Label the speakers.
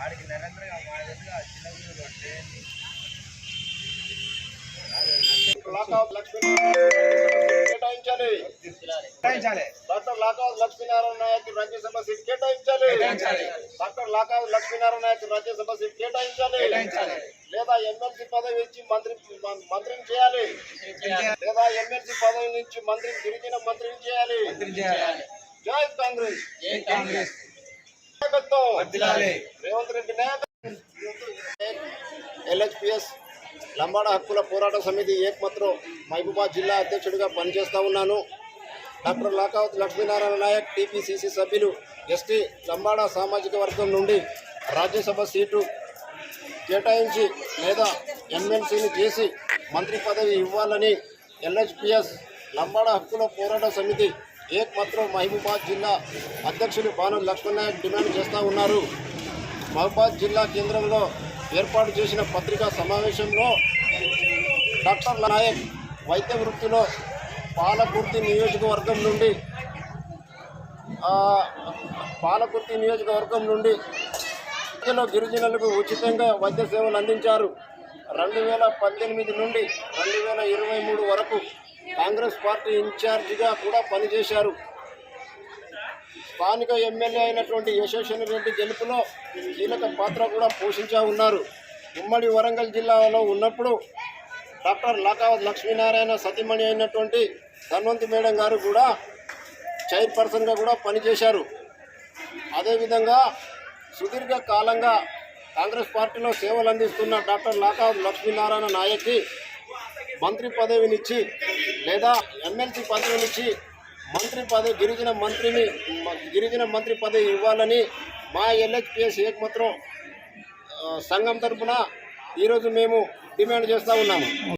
Speaker 1: వాడికి నిరంతరంగా మా దగ్గర చిన్న గురువులు అంటే
Speaker 2: లాకావత్ లక్ష్మీ కేటాయించాలి. డాక్టర్ లాకావత్ లక్ష్మీనారాయణ నాయక్ రాజ్యసభ సీట్ కేటాయించాలి. డాక్టర్ లాకావత్ లక్ష్మీనారాయణ నాయక్ రాజ్యసభ సీట్ కేటాయించాలి. లేదా ఎమ్మెల్సీ పదవి ఇచ్చి మంత్రి మంత్రిని చేయాలి. లేదా ఎమ్మెల్సీ పదవి నుంచి మంత్రిని గిరిజన మంత్రిని చేయాలి. జై కాంగ్రెస్.
Speaker 1: కాంగ్రెస్.
Speaker 2: నాయకత్వం
Speaker 1: వర్ధిల్లాలి.
Speaker 2: రేవంత్ రెడ్డి నాయకత్వం ఎల్హెచ్పిఎస్ లంబాడ హక్కుల పోరాట సమితి ఏకమాత్రం మహబూబాద్ జిల్లా అధ్యక్షుడిగా పనిచేస్తా ఉన్నాను. డాక్టర్ లాకావత్ లక్ష్మీనారాయణ నాయక్ టీపీసీసీ సభ్యులు ఎస్టీ లంబాడ సామాజిక వర్గం నుండి రాజ్యసభ సీటు కేటాయించి లేదా ఎమ్మెల్సీని చేసి మంత్రి పదవి ఇవ్వాలని ఎల్హెచ్పిఎస్ లంబాడ హక్కుల పోరాట సమితి ఏకమాత్రం మహబూబాద్ జిల్లా అధ్యక్షులు బాను లక్ష్మణనాయక్ డిమాండ్ చేస్తూ ఉన్నారు. మహబూబాద్ జిల్లా కేంద్రంలో ఏర్పాటు చేసిన పత్రికా సమావేశంలో డాక్టర్ నాయక్ వైద్య వృత్తిలో పాలకుర్తి నియోజకవర్గం నుండి పాలకుర్తి నియోజకవర్గం నుండి ప్రజలు గిరిజనులకు ఉచితంగా వైద్య సేవలు అందించారు. రెండు వేల పద్దెనిమిది నుండి రెండు వేల ఇరవై మూడు వరకు కాంగ్రెస్ పార్టీ ఇన్ఛార్జిగా కూడా పనిచేశారు. స్థానిక ఎమ్మెల్యే అయినటువంటి యశస్విని రెడ్డి గెలుపులో కీలక పాత్ర కూడా పోషించా ఉన్నారు. ఉమ్మడి వరంగల్ జిల్లాలో ఉన్నప్పుడు డాక్టర్ లాకావత్ లక్ష్మీనారాయణ సతీమణి అయినటువంటి ధన్వంతి మేడం గారు కూడా చైర్పర్సన్గా కూడా పనిచేశారు. అదేవిధంగా సుదీర్ఘ కాలంగా కాంగ్రెస్ పార్టీలో సేవలు అందిస్తున్న డాక్టర్ లాకావత్ లక్ష్మీనారాయణ నాయక్కి మంత్రి పదవినిచ్చి లేదా ఎమ్మెల్సీ పదవినిచ్చి మంత్రి పదవి గిరిజన మంత్రిని గిరిజన మంత్రి పదవి ఇవ్వాలని మా ఎల్హెచ్పిఎస్ ఏకమాత్రం సంఘం తరపున ఈరోజు మేము డిమాండ్ చేస్తూ ఉన్నాము.